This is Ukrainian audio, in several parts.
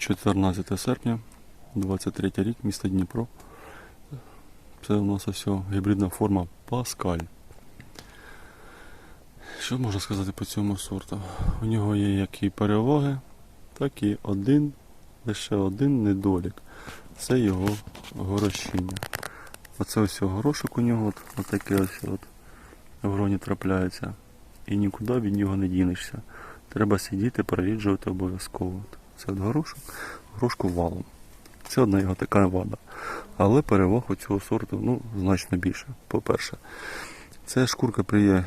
14 серпня, 23 рік, місто Дніпро. Це у нас ось гібридна форма Паскаль. Що можна сказати по цьому сорту? У нього є як і переваги, так і один, лише один недолік. Це його горошіння. Оце ось горошок у нього, от, отаке ось от в гроні трапляється. І нікуди від нього не дінешся. Треба сидіти, переріджувати обов'язково. Це горошок, горошку валом. Це одна його така вада. Але переваг у цього сорту ну, значно більше. По-перше, це шкурка при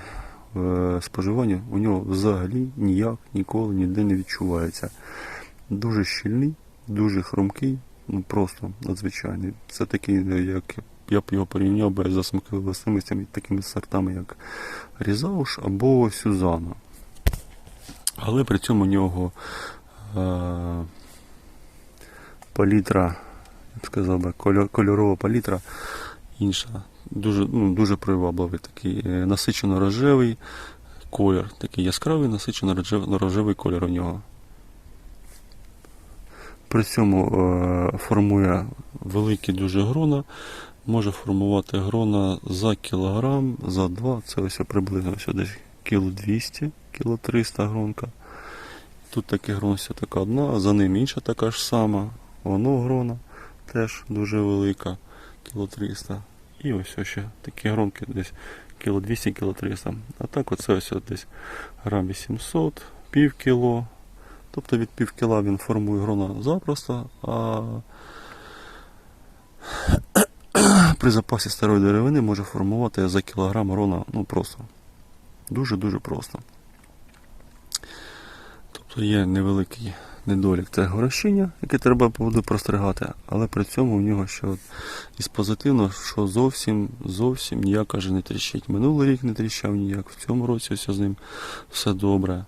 е, споживанні у нього взагалі ніяк ніколи ніде не відчувається. Дуже щільний, дуже хрумкий, ну просто надзвичайний. Це такий, е, як я б його порівняв би за смаковими такими сортами, як Різауш або Сюзана. Але при цьому у нього палітра, я б сказав би, кольорова палітра інша. Дуже, ну, дуже привабливий такий е, насичено-рожевий колір. Такий яскравий насичено-рожевий колір у нього. При цьому е, формує великі дуже грона. Може формувати грона за кілограм, за два. Це ось приблизно ось десь кіло 200, кіло 300 гронка. Тут таке гронся така одна, а за ним інша така ж сама. Воно грона теж дуже велика, кіло 300. І ось ще такі гронки десь кіло 200, кіло 300. А так оце ось десь грам 800, пів кіло. Тобто від пів кіла він формує грона запросто, а при запасі старої деревини може формувати за кілограм грона ну просто. Дуже-дуже просто. Тобто є невеликий недолік це горощіння, яке треба буде простригати, але при цьому в нього ще от із позитивного, що зовсім зовсім ніяк каже не тріщить. Минулий рік не тріщав ніяк, в цьому році все з ним все добре.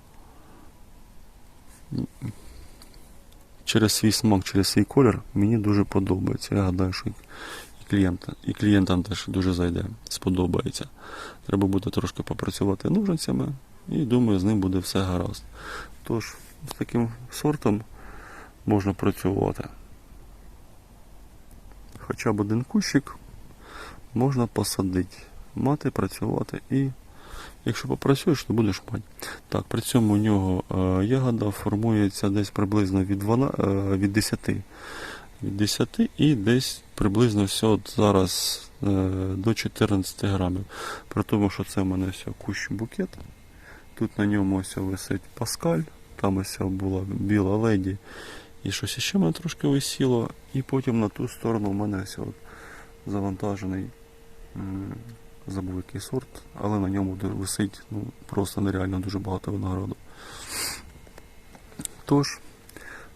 Через свій смак, через свій колір мені дуже подобається. Я гадаю, що і клієнта, і клієнтам теж дуже зайде, сподобається. Треба буде трошки попрацювати ножницями і думаю, з ним буде все гаразд. Тож, з таким сортом можна працювати. Хоча б один кущик можна посадити, мати, працювати і якщо попрацюєш, то будеш мати. Так, при цьому у нього е, ягода формується десь приблизно від, 12, е, від 10. Від 10 і десь приблизно все от зараз е, до 14 грамів. При тому, що це в мене все кущ букет. Тут на ньому ось висить паскаль, там ось була біла леді. І щось ще мене трошки висіло. І потім на ту сторону в мене ось от завантажений. Забув який сорт, але на ньому висить ну, просто нереально дуже багато винограду. Тож,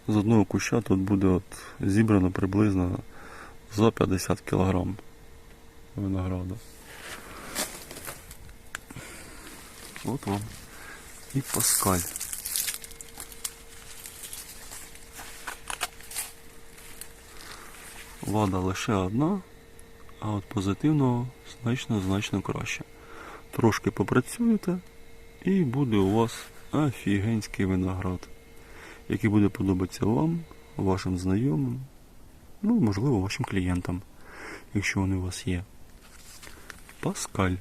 з одного куща тут буде от зібрано приблизно за 50 кг винограду. От вам і паскаль. Вада лише одна, а от позитивного значно-значно краще. Трошки попрацюєте і буде у вас офігенський виноград, який буде подобатися вам, вашим знайомим, ну, можливо, вашим клієнтам, якщо вони у вас є. Паскаль.